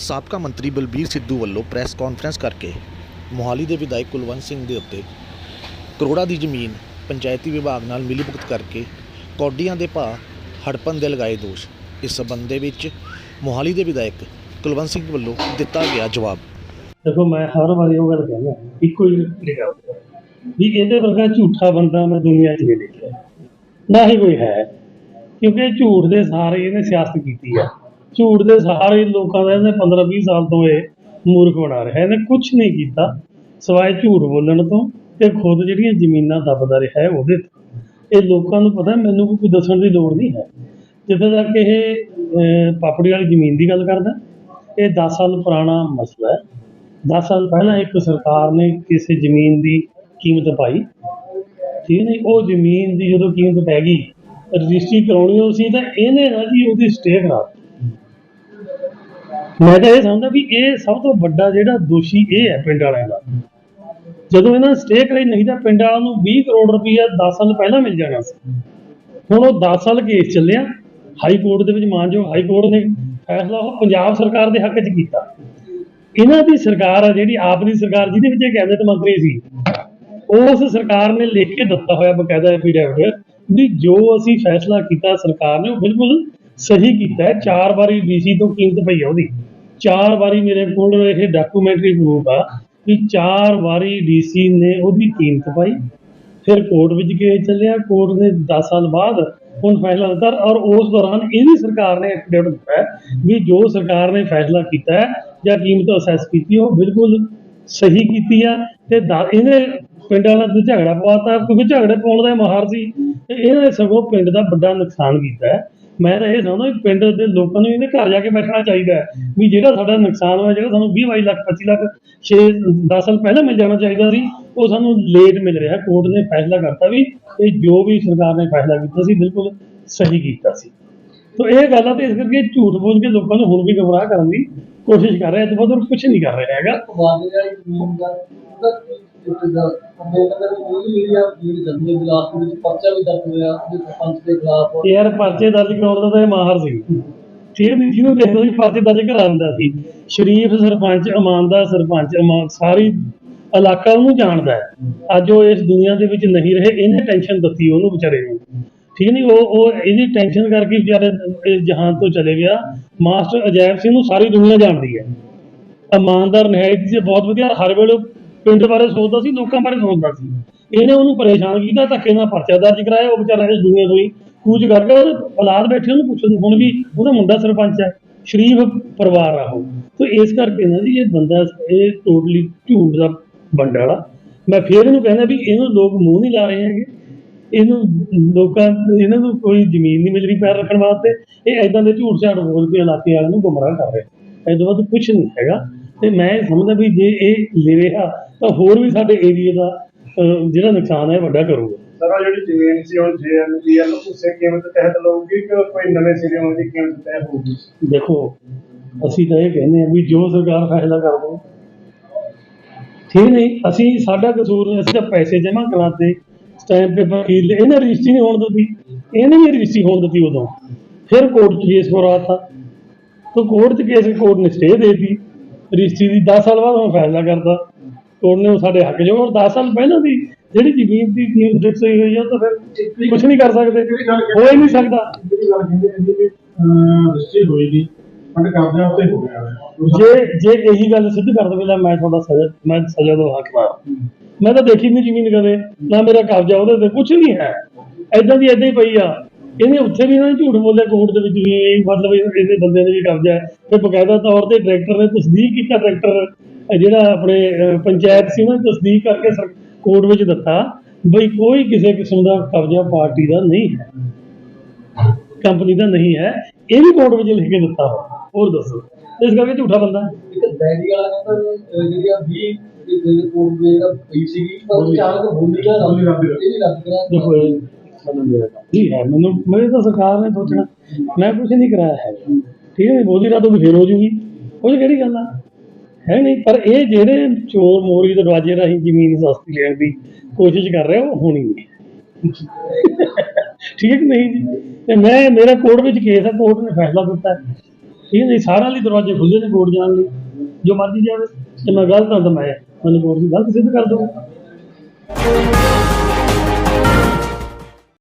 ਸਾਬਕਾ ਮੰਤਰੀ ਬਲਬੀਰ ਸਿੱਧੂ ਵੱਲੋਂ ਪ੍ਰੈਸ ਕਾਨਫਰੰਸ ਕਰਕੇ ਮੋਹਾਲੀ ਦੇ ਵਿਧਾਇਕ ਕੁਲਵੰਤ ਸਿੰਘ ਦੇ ਉੱਤੇ ਕਰੋੜਾਂ ਦੀ ਜ਼ਮੀਨ ਪੰਚਾਇਤੀ ਵਿਭਾਗ ਨਾਲ ਮਿਲੀਭੁਗਤ ਕਰਕੇ ਕੌਡੀਆਂ ਦੇ ਭਾਅ ਹੜਪਣ ਦੇ ਲਗਾਏ ਦੋਸ਼। ਇਸ ਸਬੰਧ ਦੇ ਵਿੱਚ ਮੋਹਾਲੀ ਦੇ ਵਿਧਾਇਕ ਕੁਲਵੰਤ ਸਿੰਘ ਵੱਲੋਂ ਦਿੱਤਾ ਗਿਆ ਜਵਾਬ। ਦੇਖੋ, ਮੈਂ ਹਰ ਵਾਰੀ ਉਹ ਗੱਲ ਕਹਿੰਦਾ, ਇੱਕੋ ਹੀ ਗੱਲ ਵੀ ਇਹਦੇ ਵਰਗਾ ਝੂਠਾ ਬੰਦਾ ਮੈਂ ਦੁਨੀਆ 'ਚ ਨਹੀਂ ਦੇਖਿਆ। ਨਾ ਹੀ ਕੋਈ ਹੈ, ਕਿਉਂਕਿ ਝੂਠ ਦੇ ਸਾਰੇ ਇਹਨੇ ਸਿਆਸਤ ਕੀਤੀ ਆ। ਝੂਠ ਦੇ ਸਾਰੇ ਲੋਕਾਂ ਦਾ ਇਹਨੇ 15 20 ਸਾਲ ਤੋਂ ਇਹ ਮੂਰਖ ਬਣਾ ਰਿਹਾ। ਇਹਨੇ ਕੁਝ ਨਹੀਂ ਕੀਤਾ। ਸਵਾਏ ਝੂਠ ਬੋਲਣ ਤੋਂ ਤੇ ਖੁਦ ਜਿਹੜੀਆਂ ਜ਼ਮੀਨਾਂ ਦੱਬਦਾ ਰਿਹਾ ਹੈ ਉਹਦੇ ਤੋਂ। ਇਹ ਲੋਕਾਂ ਨੂੰ ਪਤਾ, ਮੈਨੂੰ ਕੋਈ ਦੱਸਣ ਦੀ ਲੋੜ ਨਹੀਂ ਹੈ। ਜਿੱਥੇ ਤੱਕ ਇਹ ਪਾਪੜੀ ਵਾਲੀ ਜ਼ਮੀਨ ਦੀ ਗੱਲ ਕਰਦਾ, ਇਹ 10 ਸਾਲ ਪੁਰਾਣਾ ਮਸਲਾ ਹੈ। 10 ਸਾਲ ਪਹਿਲਾਂ ਇੱਕ ਸਰਕਾਰ ਨੇ ਕਿਸੇ ਜ਼ਮੀਨ ਦੀ ਕੀਮਤ ਪਾਈ। ਠੀਕ ਨਹੀਂ, ਉਹ ਜ਼ਮੀਨ ਦੀ ਜਦੋਂ ਕੀਮਤ ਪੈ ਗਈ, ਰਜਿਸਟਰੀ ਕਰਾਉਣੀ ਸੀ ਤਾਂ ਇਹਨੇ ਨਾ ਜੀ ਉਹਦੀ ਸਟੇ ਕਰਾ ਮੈਂ ਤਾਂ ਇਹ ਸਮਝਦਾ ਵੀ ਇਹ ਸਭ ਤੋਂ ਵੱਡਾ ਜਿਹੜਾ ਦੋਸ਼ੀ ਇਹ ਹੈ ਪਿੰਡ ਵਾਲਿਆਂ ਦਾ। ਜਦੋਂ ਇਹਨਾਂ ਸਟੇ ਕਰਾਈ ਨਹੀਂ ਤਾਂ ਪਿੰਡ ਵਾਲਿਆਂ ਨੂੰ 20 ਕਰੋੜ ਰੁਪਈਆ 10 ਸਾਲ ਪਹਿਲਾਂ ਮਿਲ ਜਾਣਾ ਸੀ। ਹੁਣ ਉਹ 10 ਸਾਲ ਕੇਸ ਚੱਲਿਆ ਹਾਈ ਕੋਰਟ ਦੇ ਵਿੱਚ ਮਾਨਯੋਗ ਹਾਈ ਕੋਰਟ ਨੇ ਫੈਸਲਾ ਉਹ ਪੰਜਾਬ ਸਰਕਾਰ ਦੇ ਹੱਕ 'ਚ ਕੀਤਾ। ਇਹਨਾਂ ਦੀ ਸਰਕਾਰ ਆ ਜਿਹੜੀ ਆਪ ਦੀ ਸਰਕਾਰ ਜਿਹਦੇ ਵਿੱਚ ਇਹ ਕੈਬਨਿਟ ਮੰਤਰੀ ਸੀ ਉਸ ਸਰਕਾਰ ਨੇ ਲਿਖ ਕੇ ਦਿੱਤਾ ਹੋਇਆ ਬਕਾਇਦਾ ਐਫੀਡੈਵਿਟ ਵੀ ਜੋ ਅਸੀਂ ਫੈਸਲਾ ਕੀਤਾ ਸਰਕਾਰ ਨੇ ਉਹ ਬਿਲਕੁਲ ਸਹੀ ਕੀਤਾ ਹੈ। ਚਾਰ ਵਾਰੀ ਡੀਸੀ ਤੋਂ ਕੀਮਤ ਪਈ ਆ ਉਹਦੀ। ਚਾਰ ਵਾਰੀ ਮੇਰੇ ਕੋਲ ਇਹ ਡਾਕੂਮੈਂਟਰੀ ਪ੍ਰੂਫ ਆ ਕਿ ਚਾਰ ਵਾਰੀ ਡੀਸੀ ਨੇ ਉਹਦੀ ਕੀਮਤ ਪਾਈ। ਫਿਰ ਕੋਰਟ ਵਿੱਚ ਕੇਸ ਚੱਲਿਆ। ਕੋਰਟ ਨੇ 10 ਸਾਲ ਬਾਅਦ ਹੁਣ ਫੈਸਲਾ ਦਿੱਤਾ ਔਰ ਉਸ ਦੌਰਾਨ ਇਹਦੀ ਸਰਕਾਰ ਨੇ ਐਫੀਡੇਵਿਟ ਕੀਤਾ ਵੀ ਜੋ ਸਰਕਾਰ ਨੇ ਫੈਸਲਾ ਕੀਤਾ ਹੈ ਜਾਂ ਕੀਮਤ ਅਸੈਸ ਕੀਤੀ ਉਹ ਬਿਲਕੁਲ ਸਹੀ ਕੀਤੀ ਆ ਤੇ ਦਾ- ਇਹਨੇ ਪਿੰਡ ਵਾਲਾ ਝਗੜਾ ਪਵਾਤਾ ਕਿਉਂਕਿ ਝਗੜੇ ਪਾਉਣ ਦਾ ਇਹ ਮਾਹਰ ਸੀ ਤੇ ਇਹਨੇ ਸਗੋਂ ਪਿੰਡ ਦਾ ਵੱਡਾ ਨੁਕਸਾਨ ਕੀਤਾ ਮੈਂ ਤਾਂ ਇਹ ਸਮਝਦਾ ਵੀ ਪਿੰਡ ਦੇ ਲੋਕਾਂ ਨੂੰ ਇਹਦੇ ਘਰ ਜਾ ਕੇ ਬੈਠਣਾ ਚਾਹੀਦਾ ਹੈ ਵੀ ਜਿਹੜਾ ਸਾਡਾ ਨੁਕਸਾਨ ਹੋਇਆ, ਜਿਹੜਾ ਸਾਨੂੰ 20 22 ਲੱਖ 25 ਲੱਖ 6 10 ਸਾਲ ਪਹਿਲਾਂ ਮਿਲ ਜਾਣਾ ਚਾਹੀਦਾ ਸੀ, ਉਹ ਸਾਨੂੰ ਲੇਟ ਮਿਲ ਰਿਹਾ ਕੋਰਟ ਨੇ ਫੈਸਲਾ ਕਰਤਾ ਵੀ ਇਹ ਜੋ ਵੀ ਸਰਕਾਰ ਨੇ ਫੈਸਲਾ ਕੀਤਾ ਸੀ, ਬਿਲਕੁਲ ਸਹੀ ਕੀਤਾ ਸੀ। ਤੋ ਇਹ ਗੱਲ ਆ ਤੇ ਇਸ ਕਰਕੇ ਝੂਠ ਬੋਲ ਕੇ ਲੋਕਾਂ ਨੂੰ ਹੁਣ ਵੀ ਗੁੰਮਰਾਹ ਕਰਨ ਦੀ ਕੋਸ਼ਿਸ਼ ਕਰ ਰਿਹਾ ਤੇ ਬਹੁਤ ਕੁਝ ਨਹੀਂ ਕਰ ਰਿਹਾ ਹੈਗਾ। ਵਾਦੇ ਵਾਲੀ ਜ਼ਮੀਨ ਦਾ ਉਹਦਾ ਵੀ ਵੀ ਵੀ ਯਾਰ ਪਰਚੇ ਦਰਜ ਕਰਾਉਣ ਦਾ ਤਾਂ ਇਹ ਮਾਹਰ ਸੀ। ਠੀਕ ਨਹੀਂ ਜਿਹਨੂੰ ਦੇਖਦਾ ਸੀ ਪਰਚੇ ਦਰਜ ਕਰਾ ਦਿੰਦਾ ਸੀ। ਸ਼ਰੀਫ ਸਰਪੰਚ ਇਮਾਨਦਾਰ ਸਰਪੰਚ ਇਮਾਨ ਸਾਰੀ ਇਲਾਕਾ ਉਹਨੂੰ ਜਾਣਦਾ ਹੈ। ਅੱਜ ਉਹ ਇਸ ਦੁਨੀਆ ਦੇ ਵਿੱਚ ਨਹੀਂ ਰਹੇ ਇਹਨੇ ਟੈਨਸ਼ਨ ਦਿੱਤੀ ਉਹਨੂੰ ਵਿਚਾਰੇ ਨੂੰ। ਠੀਕ ਨਹੀਂ ਉਹ ਉਹ ਇਹਦੀ ਟੈਨਸ਼ਨ ਕਰਕੇ ਵਿਚਾਰੇ ਜਹਾਨ ਤੋਂ ਚਲੇ ਗਿਆ। ਮਾਸਟਰ ਅਜੈਬ ਸਿੰਘ ਨੂੰ ਸਾਰੀ ਦੁਨੀਆ ਜਾਣਦੀ ਹੈ। ਇਮਾਨਦਾਰ ਨਿਹਾਇਤ ਸੀ, ਬਹੁਤ ਵਧੀਆ। ਹਰ ਵੇਲੇ ਉਹ ਪਿੰਡ ਬਾਰੇ ਸੋਚਦਾ ਸੀ, ਲੋਕਾਂ ਬਾਰੇ ਸੋਚਦਾ ਸੀ। ਇਹਨੇ ਉਹਨੂੰ ਪਰੇਸ਼ਾਨ ਕੀਤਾ, ਧੱਕੇ ਨਾਲ ਪਰਚਾ ਦਰਜ ਕਰਾਇਆ, ਉਹ ਵਿਚਾਰਾ ਇਸ ਦੁਨੀਆ ਤੋਂ ਹੀ ਕੂਚ ਕਰ ਗਿਆ। ਉਹਦੇ ਔਲਾਦ ਬੈਠੇ, ਉਹਨੂੰ ਪੁੱਛਣ ਹੁਣ ਵੀ ਉਹਦਾ ਮੁੰਡਾ ਸਰਪੰਚ ਹੈ, ਸ਼ਰੀਫ ਪਰਿਵਾਰ ਆ ਉਹ। ਤੇ ਇਸ ਕਰਕੇ ਨਾ ਜੀ, ਇਹ ਬੰਦਾ, ਇਹ ਟੋਟਲੀ ਝੂਠ ਦਾ ਬੰਦਾ ਵਾਲਾ। ਮੈਂ ਫੇਰ ਇਹਨੂੰ ਕਹਿੰਦਾ ਵੀ ਇਹਨੂੰ ਲੋਕ ਮੂੰਹ ਨਹੀਂ ਲਾ ਰਹੇ ਹੈਗੇ। ਇਹਨੂੰ ਲੋਕਾਂ ਇਹਨਾਂ ਨੂੰ ਕੋਈ ਜ਼ਮੀਨ ਨਹੀਂ ਮਿਲ ਰਹੀ ਪੈਰ ਰੱਖਣ ਵਾਸਤੇ। ਇਹ ਐਦਾਂ ਦੇ ਝੂਠ ਝਾੜ ਬੋਲ ਕੇ ਇਲਾਕੇ ਵਾਲਿਆਂ ਨੂੰ ਗੁੰਮਰਾਹ ਕਰ ਰਿਹਾ। ਤੋਂ ਵੱਧ ਕੁਝ ਨਹੀਂ ਹੈਗਾ। ਤੇ ਮੈਂ ਸਮਝਦਾ ਵੀ ਜੇ ਇਹ ਲੈ ਰਿਹਾ ਤਾਂ ਹੋਰ ਵੀ ਸਾਡੇ ਏਰੀਆ ਦਾ ਜਿਹੜਾ ਨੁਕਸਾਨ ਹੈ ਵੱਡਾ ਕਰੂਗਾ। ਸਰ ਜਿਹੜੀ ਜ਼ਮੀਨ ਸੀ ਹੁਣ ਜੇਐਨਪੀਐਲ ਉਸੇ ਕੀਮਤ ਤਹਿਤ ਲਊਗੀ ਕਿ ਕੋਈ ਨਵੇਂ ਸਿਰਿਓਂ ਦੀ ਕੀਮਤ ਤੈਅ ਹੋਊਗੀ? ਦੇਖੋ ਅਸੀਂ ਤਾਂ ਇਹ ਕਹਿੰਦੇ ਆ ਵੀ ਜੋ ਸਰਕਾਰ ਫੈਸਲਾ ਕਰ ਦੋ ਠੀਕ ਨਹੀਂ ਅਸੀਂ ਸਾਡਾ ਕਸੂਰ ਨਹੀਂ ਅਸੀਂ ਤਾਂ ਪੈਸੇ ਜਮ੍ਹਾਂ ਕਰਾਤੇ। ਪੇਪਰ ਖਰੀਦ ਲਏ ਇਹਨੇ ਰਜਿਸਟਰੀ ਨਹੀਂ ਹੋਣ ਦਿੱਤੀ। ਇਹਨੇ ਵੀ ਰਜਿਸਟਰੀ ਹੋਣ ਦਿੱਤੀ ਉਦੋਂ। ਫਿਰ ਕੋਰਟ 'ਚ ਕੇਸ ਕਰਾਤਾ ਤਾਂ ਕੋਰਟ 'ਚ ਕੇਸ ਕੋਰਟ ਨੇ ਸਟੇ ਦੇ ਦਿੱਤੀ। ਰਜਿਸਟਰੀ ਦੀ 10 ਸਾਲ ਬਾਅਦ ਹੁਣ ਫੈਸਲਾ ਕਰਤਾ। ਕੋਰਟ ਨੇ ਉਹ ਸਾਡੇ ਹੱਕ ਔਰ 10 ਸਾਲ ਪਹਿਲਾਂ ਦੀ ਜਿਹੜੀ ਜ਼ਮੀਨ ਦੀ ਕੀਮਤ ਫਿਕਸ ਹੋਈ ਹੋਈ ਆ ਤਾਂ ਫਿਰ ਕੁਝ ਨਹੀਂ ਕਰ ਸਕਦੇ। ਹੋ ਹੀ ਨਹੀਂ ਸਕਦਾ। ਰਜਿਸਟਰੀ ਹੋਈ ਦੀ ਫੰਡ ਕਬਜ਼ਾ ਉੱਤੇ ਹੋ ਗਿਆ। ਹੈ। ਜੇ ਜੇ ਇਹੀ ਗੱਲ ਸਿੱਧ ਕਰ ਦੇਵੇ ਤਾਂ ਮੈਂ ਤੁਹਾਡਾ ਸਜ਼ਾ ਮੈਂ ਸਜ਼ਾ ਦੋ ਹੱਕਦਾਰ ਮੈਂ ਤਾਂ ਦੇਖੀ ਨਹੀਂ ਜ਼ਮੀਨ ਕਦੇ, ਨਾ ਮੇਰਾ ਕਬਜ਼ਾ ਉਹਦੇ ਤੇ ਕੁਝ ਨਹੀਂ ਹੈ। ਐਦਾਂ ਦੀ ਐਦਾਂ ਹੀ ਪਈ ਆ। ਇਹਨੇ ਉੱਥੇ ਵੀ ਨਾ ਝੂਠ ਬੋਲਿਆ, ਕੋਰਟ ਦੇ ਵਿੱਚ ਵੀ ਇਹ ਮਤਲਬ ਇਹਦੇ ਬੰਦੇ ਨੇ ਵੀ ਕਬਜ਼ਾ ਹੈ। ਤੇ ਬਕਾਇਦਾ ਤੌਰ ਤੇ ਡਾਇਰੈਕਟਰ ਨੇ ਤਸਦੀਕ ਕੀਤਾ, ਡਾਇਰੈਕਟਰ ਜਿਹੜਾ ਆਪਣੇ ਪੰਚਾਇਤ ਸੀ ਨਾ, ਤਸਦੀਕ ਕਰਕੇ ਸਰ- ਕੋਰਟ ਵਿੱਚ ਦਿੱਤਾ ਬਈ ਕੋਈ ਕਿਸੇ ਕਿਸਮ ਦਾ ਕਬਜ਼ਾ ਪਾਰਟੀ ਦਾ ਨਹੀਂ ਹੈ। ਕੰਪਨੀ ਦਾ ਨਹੀਂ ਹੈ। ਇਹ ਵੀ ਕੋਰਟ ਵਿੱਚ ਲਿਖ ਕੇ ਦਿੱਤਾ। ਹੋਰ ਦੱਸੋ। ਇਸ ਕਰਕੇ ਝੂਠਾ ਬੰਦਾ ਹੈ। ਇੱਕ ਬੈਰੀ ਵਾਲਾ ਕਹਿੰਦਾ ਵੀ, ਅਹ, ਜਿਹੜੀ ਆ 20 ਦੇ ਕੋਲ ਜਿਹੜਾ ਪਈ ਸੀਗੀ ਪਰ ਉਹ ਚਾਲਕ ਬੋਲੀ ਗਿਆ ਰੱਦ ਇਹ ਵੀ ਰੱਦ ਕਰਾ ਦੇਖੋ ਇਹ ਮੈਨੂੰ ਮੇਰਾ ਕੰਮ ਨਹੀਂ ਹੈ ਮੈਨੂੰ ਮੇਰੇ ਤਾਂ ਸਰਕਾਰ ਨੇ ਸੋਚਣਾ ਮੈਂ ਕੁਝ ਨਹੀਂ ਕਰਾਇਆ ਹੈ। ਠੀਕ ਹੈ ਮੋਦੀ ਰਾਤ ਉਹ ਫੇਰ ਹੋ ਜੂਗੀ। ਉਹ 'ਚ ਕਿਹੜੀ ਗੱਲ ਆ? ਹੈ ਨਹੀਂ ਪਰ ਇਹ ਜਿਹੜੇ ਚੋਰ ਮੋਰੀ ਦੇ ਦਰਵਾਜ਼ੇ ਰਾਹੀਂ ਜ਼ਮੀਨ ਸਸਤੀ ਲੈਣ ਦੀ ਕੋਸ਼ਿਸ਼ ਕਰ ਰਹੇ ਉਹ ਹੋਣੀ ਨਹੀਂ। ਠੀਕ ਨਹੀਂ ਜੀ? ਤੇ ਮੈਂ ਮੇਰਾ ਕੋਰਟ ਵਿੱਚ ਕੇਸ ਹੈ ਕੋਰਟ ਨੇ ਫੈਸਲਾ ਦਿੱਤਾ। ਹੈ ਇਹ ਨਹੀਂ, ਸਾਰਿਆਂ ਲਈ ਦਰਵਾਜ਼ੇ ਖੁੱਲ੍ਹੇ ਨੇ ਕੋਰਟ ਜਾਣ ਲਈ। ਜੋ ਮਰਜ਼ੀ ਜਾਵੇ ਜੇ ਮੈਂ ਗਲਤ ਹਾਂ ਤਾਂ ਮੈਂ ਮੈਨੂੰ ਕੋਰਟ ਦੀ ਗਲਤ ਸਿੱਧ ਕਰ ਦਊਂਗਾ